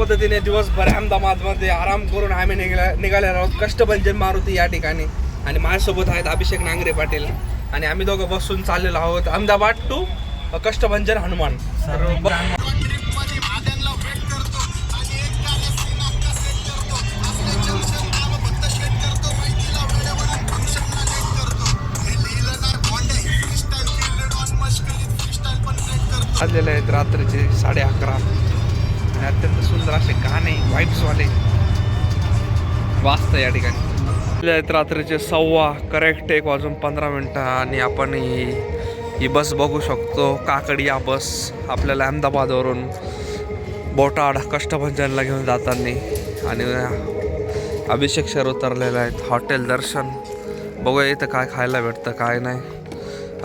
पद्धतीने दिवसभर अहमदाबादमध्ये आराम करून आम्ही निघाला निघालेलो आहोत. कष्टभंजन मारुती या ठिकाणी. आणि माझ्यासोबत आहेत अभिषेक नांगरे पाटील. आणि आम्ही दोघं बसून चाललेलो आहोत अहमदाबाद टू कष्टभंजन हनुमान. तर आहेत रात्रीचे साडे अकरा. आणि अत्यंत सुंदर असे गाणे वाईब्सवाले वाजतं या ठिकाणी. आहेत रात्रीचे सव्वा करेक्ट एक वाजून पंधरा मिनटं आणि आपण ही ही बस बघू शकतो काकडी या बस आपल्याला अहमदाबादवरून बोटाड कष्टभंजनला घेऊन जाताना. आणि अभिषेक सर उतरलेले आहेत हॉटेल दर्शन. बघूया इथं काय खायला भेटतं काय नाही.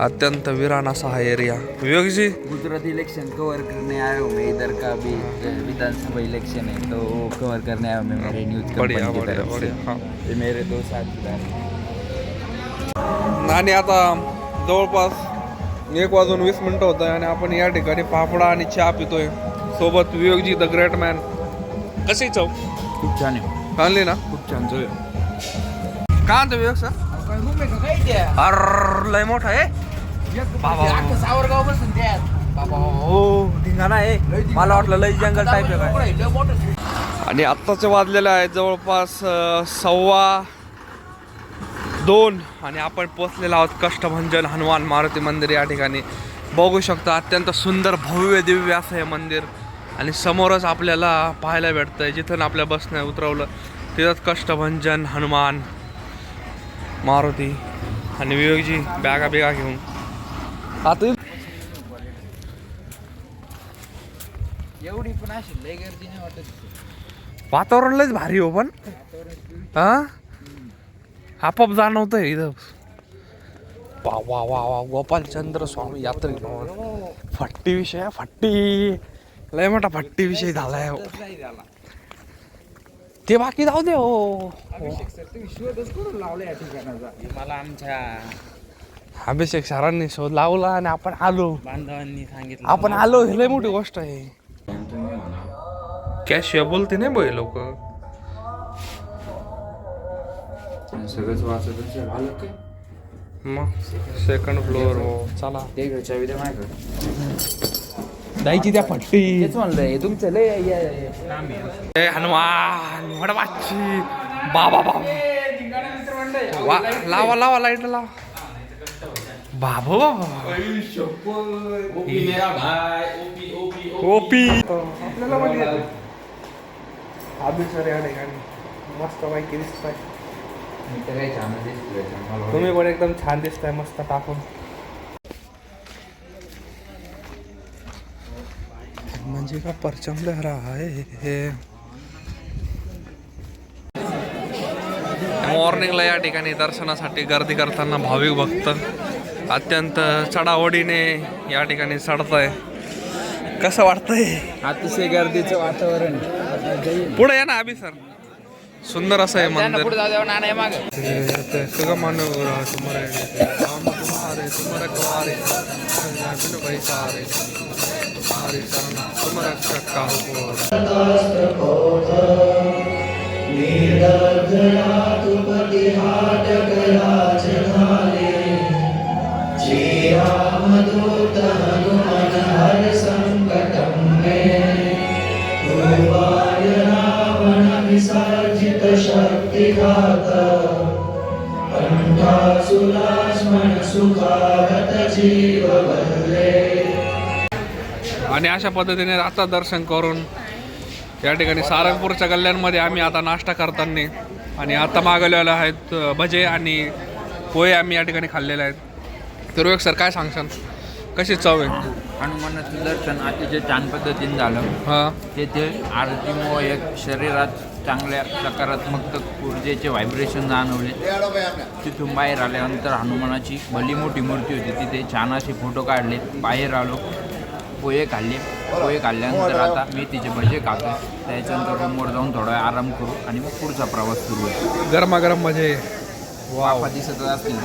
अत्यंत विरान असा हा area Vivekji Gujarat election cover करने आया हूँ मैं. इधर का भी विधानसभा इलेक्शन है तो वो कवर करने आया हूँ मैं मेरे न्यूज बढ़िया कंपनी की बढ़िया. हाँ. ये मेरे दो साथीदार आणि आता जवळपास एक वाजून वीस मिनटं होत आहे आणि आपण या ठिकाणी पापडा आणि चहा पितोय. सोबत विवेकजी द ग्रेट मॅन कशी चव? खूप छान आहे. आणली ना? खूप छान जोय का आणतो विवेक सर अर लय मोठा आहे. सावरगाव बसून बाबा हो धिंगाणा आहे. मला वाटलं लय जंगल टाईप आहे काय आणि आत्ताचे वाजलेले आहेत जवळपास अ, सव्वा दोन. आणि आपण पोचलेलो आहोत कष्टभंजन हनुमान मारुती मंदिर या ठिकाणी. बघू शकतो अत्यंत सुंदर भव्य दिव्य असं हे मंदिर. आणि समोरच आपल्याला पाहायला भेटतंय जिथून आपल्या बसने उतरवलं तिथंच कष्टभंजन हनुमान मारुती. आणि विवेकजी बॅगा बिगा घेऊन. आता एवढी पण अशी लय गर्दी नाही वाटत. वातावरण लयच भारी हो पण. हा? आपाप जाणवतं इथं. वा वा वा वा गोपालचंद्र स्वामी यात्री फट्टी विषय फट्टी. लय मोठा फट्टी विषय झालाय हो. ते बाकी जाऊ दे हो. मला आमच्या अभिषेक सरांनी शोध लावला आणि आपण आलो. बांधवांनी सांगितलं. आपण आलो हे लय मोठी गोष्ट आहे. कॅशिया बोलते नाही बोय लोक. सगळंच वाचत मग सेकंड फ्लोअर हो चला. ते घरच्या विद्या माझ्याकडे. द्यायची त्या फट्टी तेच म्हणलं हे तुमचं लय हनुमान वडवाची. बाबा बाबा. वा लावा लावा लाइट लावा. बाबो. ओपी आपल्याला मध्ये सर या ठिकाणी मस्त पैकी दिसताय. तुम्ही पण एकदम छान दिसताय मस्त टाकून. म्हणजे का परचम लह रहा है? हे मॉर्निंगला या ठिकाणी दर्शनासाठी गर्दी करताना भाविक भक्त. अत्यंत चढाओढीने या ठिकाणी चढत आहे कसं वाटतंय? अतिशय गर्दीचं वातावरण. पुढे या ना अभि सर सुंदर असं आहे मंदिर. पुढे जाऊ द्यावं नाणं माग. सुगमानुग्रह तुम्हारे राम तुम्हारे तुम्हारे कुमारे भाई सारे शरण आणि अशा पद्धतीने आता दर्शन करून या ठिकाणी सारंगपूरच्या गल्ल्यांमध्ये आम्ही आता नाश्ता करताना आणि आता मागवलेले आहेत भजे आणि पोहे आम्ही या ठिकाणी खाल्लेले आहेत. तर एक सर काय सांगशाल? कशी चव आहे? हनुमानाचं दर्शन अतिशय छान पद्धतीने झालं. हां. तेथे आरतीमुळे एक शरीरात चांगल्या सकारात्मक ऊर्जेचे व्हायब्रेशन जाणवले. तिथून बाहेर आल्यानंतर हनुमानाची भली मोठी मूर्ती होती. तिथे छान असे फोटो काढले. बाहेर आलो. पोहे खाल्ले. पोहे खाल्ल्यानंतर आता मी तिचे भजे खातो त्याच्यानंतर रूमवर जाऊन थोडा आराम करू आणि मग पुढचा प्रवास सुरू होईल. गरमागरम भजे. वाफा दिसतच असतील